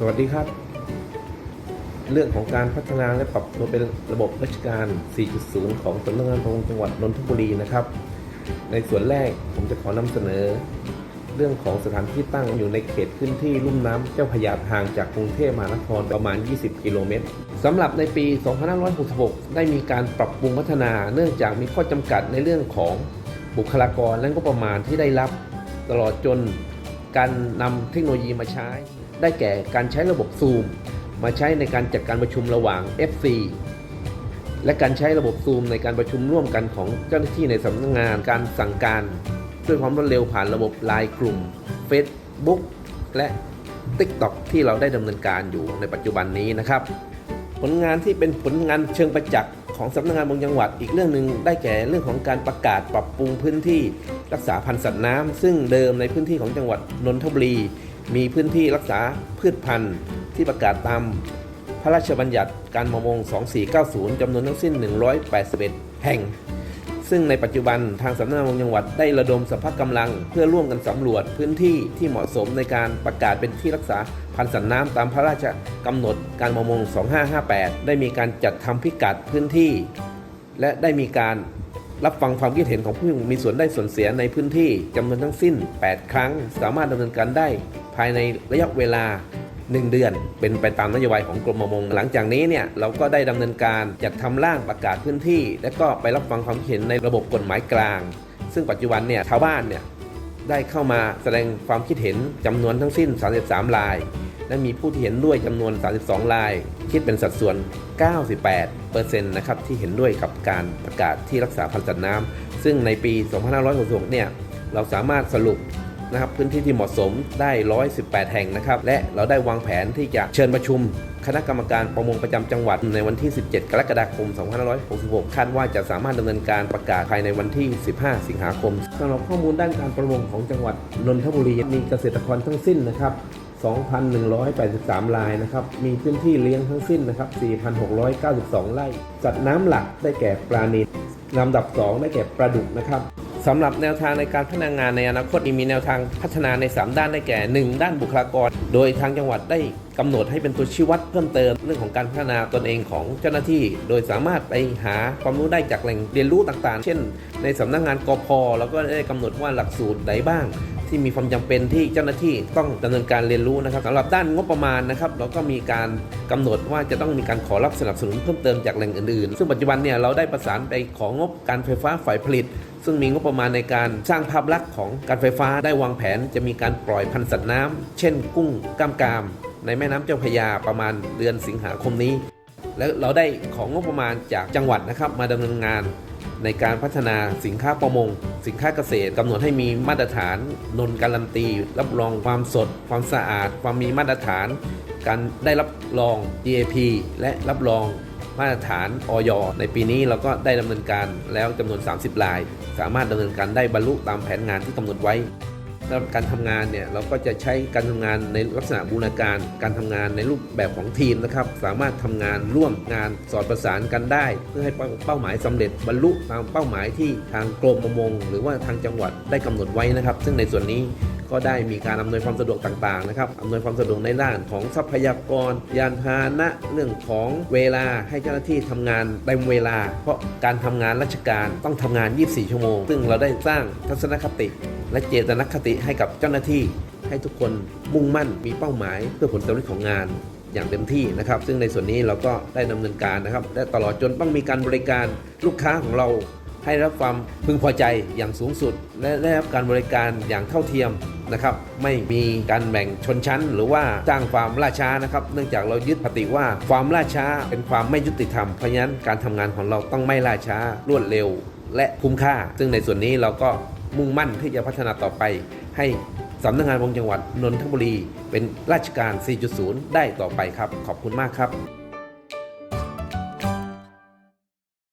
สวัสดีครับ เรื่องของการพัฒนาและปรับตัวเป็นระบบราชการ 4.0 ของสำนักงานประมงจังหวัดนนทบุรีนะครับ ในส่วนแรกผมจะขอนำเสนอ เรื่องของสถานที่ตั้งอยู่ในเขตพื้นที่ลุ่มน้ำเจ้าพยาห่างจากกรุงเทพมหานครประมาณ 20 กิโลเมตรสำหรับในปี 2566 ได้มีการปรับปรุงพัฒนา เนื่องจากมีข้อจำกัดในเรื่องของบุคลากรและก็ประมาณที่ได้รับ ตลอดจน การนำเทคโนโลยีมาใช้ ได้แก่การใช้ระบบซูม มาใช้ในการจัดการประชุมระหว่าง FC และการใช้ระบบซูมในการประชุมร่วมกันของเจ้าหน้าที่ในสำนักงานการสั่งการด้วยความรวดเร็วผ่านระบบไลน์กลุ่ม Facebook และ TikTok ที่เราได้ดำเนินการอยู่ในปัจจุบันนี้นะครับ ผลงานที่เป็นผลงานเชิงประจักษ์ ของสำนักงานบางจังหวัด อีกเรื่องหนึ่งได้แก่เรื่องของการประกาศปรับปรุงพื้นที่รักษาพันธุ์สัตว์น้ำซึ่งเดิมในพื้นที่ของจังหวัดนนทบุรี มีพื้นที่รักษาพืชพันธุ์ ที่ประกาศตามพระราชบัญญัติการประมง 2490 จำนวนทั้งสิ้น 181 แห่ง ซึ่งในปัจจุบันทางสำนักงานงจังหวัดได้ระดมสรรพกำลัง เพื่อร่วมกันสำรวจพื้นที่ที่เหมาะสมในการประกาศเป็นที่รักษาพันธุ์สัตว์น้ำตามพระราชกำหนดการประมง 2558 ได้มีการจัดทำพิกัดพื้นที่ และได้มีการรับฟังความคิดเห็นของผู้มีส่วนได้ส่วนเสียในพื้นที่จำนวนทั้งสิ้น 8 ครั้ง สามารถดำเนินการได้ภายในระยะเวลา 1 เดือน เป็นไปตามนโยบายของกรมประมง หลังจากนี้เนี่ยเราก็ได้ดำเนินการจัดทำร่างประกาศพื้นที่ และก็ไปรับฟังความคิดเห็นในระบบกฎหมายกลาง ซึ่งปัจจุบันเนี่ยชาวบ้านเนี่ยได้เข้ามาแสดงความคิดเห็นจำนวนทั้งสิ้น 33 ราย และมีผู้ที่เห็นด้วยจำนวน 32 ราย คิดเป็นสัดส่วน 98%นะครับที่เห็นด้วยกับการประกาศที่รักษาพันธุ์สัตว์น้ำซึ่งในปี 2566 เนี่ยเราสามารถสรุป นะครับพื้นที่ที่เหมาะสมได้ 118 แห่งนะครับและเราได้วางแผนที่จะเชิญประชุมคณะกรรมการประมงประจำจังหวัดในวันที่ 17 กรกฎาคม 2566 คาดว่าจะสามารถดำเนินการประกาศภายในวันที่ 15 สิงหาคมสำหรับข้อมูลด้านการประมงของจังหวัดนนทบุรีมีเกษตรกรทั้งสิ้นนะครับ 2,183 รายนะครับ มีพื้นที่เลี้ยงทั้งสิ้นนะครับ 4,692 ไร่ สัตว์น้ำหลักได้แก่ปลานิลลำดับ 2 ได้แก่ปลาดุกนะครับ สำหรับแนวทางในการพัฒนางานในอนาคตมีแนวทางพัฒนาใน 3 ด้านได้แก่ 1 ด้านบุคลากร โดยทางจังหวัดได้กำหนดให้เป็นตัวชี้วัดเพิ่มเติมเรื่องของการพัฒนาตนเองของเจ้าหน้าที่ โดยสามารถไปหาความรู้ได้จากแหล่งเรียนรู้ต่างๆ เช่น ในสำนักงานกพแล้วก็ได้กำหนดว่าหลักสูตรใดบ้าง ที่มีความจำเป็นที่เจ้าหน้าที่ต้องดำเนินการเรียนรู้นะครับสำหรับด้านงบประมาณนะครับเราก็มีการกำหนดว่าจะต้องมีการขอรับสนับสนุนเพิ่มเติมจากแหล่งอื่นๆ ซึ่งปัจจุบันเนี่ยเราได้ประสานไปของงบการไฟฟ้าฝ่ายผลิต ซึ่งมีงบประมาณในการสร้างภาพลักษณ์ของการไฟฟ้าได้วางแผน จะมีการปล่อยพันธุ์สัตว์น้ำเช่น กุ้งก้ามกาม ในแม่น้ำเจ้าพระยาประมาณเดือนสิงหาคมนี้ และเราได้ของงบประมาณจากจังหวัดนะครับมาดำเนินงานในการพัฒนาสินค้าประมง สินค้าเกษตรกำหนดให้มีมาตรฐานนนการันตี รับรองความสด ความสะอาด ความมีมาตรฐาน การได้รับรอง GAP และรับรองมาตรฐานออยในปีนี้เราก็ได้ดำเนินการแล้วจำนวน 30ราย สามารถดำเนินการได้บรรลุตามแผนงานที่กำหนดไว้ สำหรับการทำงานเนี่ยเราก็จะใช้การทำงานในลักษณะบูรณาการ การทำงานในรูปแบบของทีมนะครับ สามารถทำงานร่วมงานสอดประสานกันได้ เพื่อให้เป้าเป้าหมายสำเร็จบรรลุตามเป้าหมายที่ทางกรมประมง หรือว่าทางจังหวัดได้กำหนดไว้นะครับ ซึ่งในส่วนนี้ ก็ได้มีการอำนวยความสะดวกต่างๆนะครับอำนวยความสะดวกในด้านของทรัพยากร ยานพาหนะเรื่องของเวลาให้เจ้าหน้าที่ทำงานเต็มเวลา เพราะการทำงานราชการต้องทำงาน 24 ชั่วโมง ซึ่งเราได้สร้างทัศนคติ และเจตนคติให้กับเจ้าหน้าที่ ให้ทุกคนมุ่งมั่นมีเป้าหมาย เพื่อผลสำเร็จของงานอย่างเต็มที่นะครับ ซึ่งในส่วนนี้เราก็ได้ดำเนินการนะครับและตลอดจนต้องมีการบริการลูกค้าของเรา ให้รับความพึงพอใจอย่างสูงสุด และได้รับการบริการอย่างเท่าเทียมนะครับไม่มีการแบ่งชนชั้น หรือว่าสร้างความล่าช้านะครับ เนื่องจากเรายึดปฏิว่าความล่าช้าเป็นความไม่ยุติธรรมเพราะฉะนั้นการทำงานของเราต้องไม่ล่าช้ารวดเร็ว และคุ้มค่า ซึ่งในส่วนนี้เราก็มุ่งมั่นที่จะพัฒนาต่อไป ให้สำนักงานวงจังหวัดนนทบุรี เป็นราชการ 4.0 ได้ต่อไปครับ ขอบคุณมากครับ